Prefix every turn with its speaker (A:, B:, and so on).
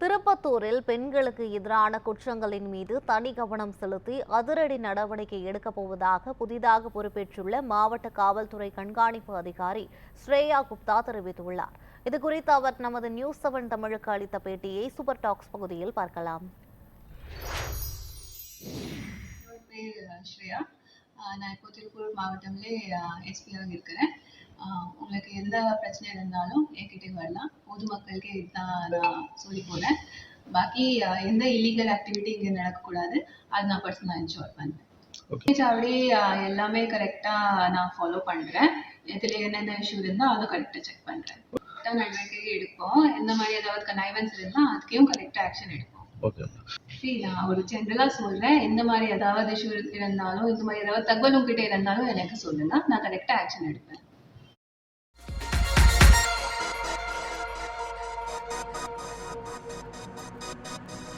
A: திருப்பத்தூரில் பெண்களுக்கு எதிரான குற்றங்களின் மீது தனி கவனம் செலுத்தி அதிரடி நடவடிக்கை எடுக்கப் போவதாக புதிதாக பொறுப்பேற்றுள்ள மாவட்ட காவல்துறை கண்காணிப்பு அதிகாரி ஸ்ரேயா குப்தா தெரிவித்துள்ளார். இதுகுறித்து அவர் நமது நியூஸ் செவன் தமிழுக்கு அளித்த பேட்டியை சூப்பர் டாக்ஸ் பகுதியில் பார்க்கலாம்.
B: ஸ்ரேயா. நான் இப்போ திருப்பூர் மாவட்டம்லேயே எஸ்பியாக இருக்கிறேன். உங்களுக்கு எந்த பிரச்சனை இருந்தாலும் என்கிட்ட வரலாம். பொதுமக்களுக்கு இதுதான் நான் சொல்லி போனேன் பாக்கி எந்த இல்லீகல் ஆக்டிவிட்டி இங்கே நடக்கக்கூடாது. அது நான் பர்சனலாக என்ஷோர் பண்ணுறேன் அப்படி எல்லாமே கரெக்டாக நான் ஃபாலோ பண்ணுறேன் இதில் என்னென்ன இஷ்யூ இருந்தால் அதுவும் கரெக்டாக செக் பண்ணுறேன் கரெக்டாக நடவடிக்கை எடுப்போம். இந்த மாதிரி ஏதாவது கனைவன்ஸ் இருந்தால் அதுக்கையும் கரெக்டாக ஆக்ஷன் எடுப்போம். நான் ஒரு ஜென்ரலா சொல்றேன். இந்த மாதிரி ஏதாவது இஷ்யூ இருந்தாலும் இந்த மாதிரி ஏதாவது தகவல் உங்ககிட்ட இருந்தாலும் எனக்கு சொல்லுங்க. நான் கரெக்டா ஆக்ஷன் எடுப்பேன். Thank you.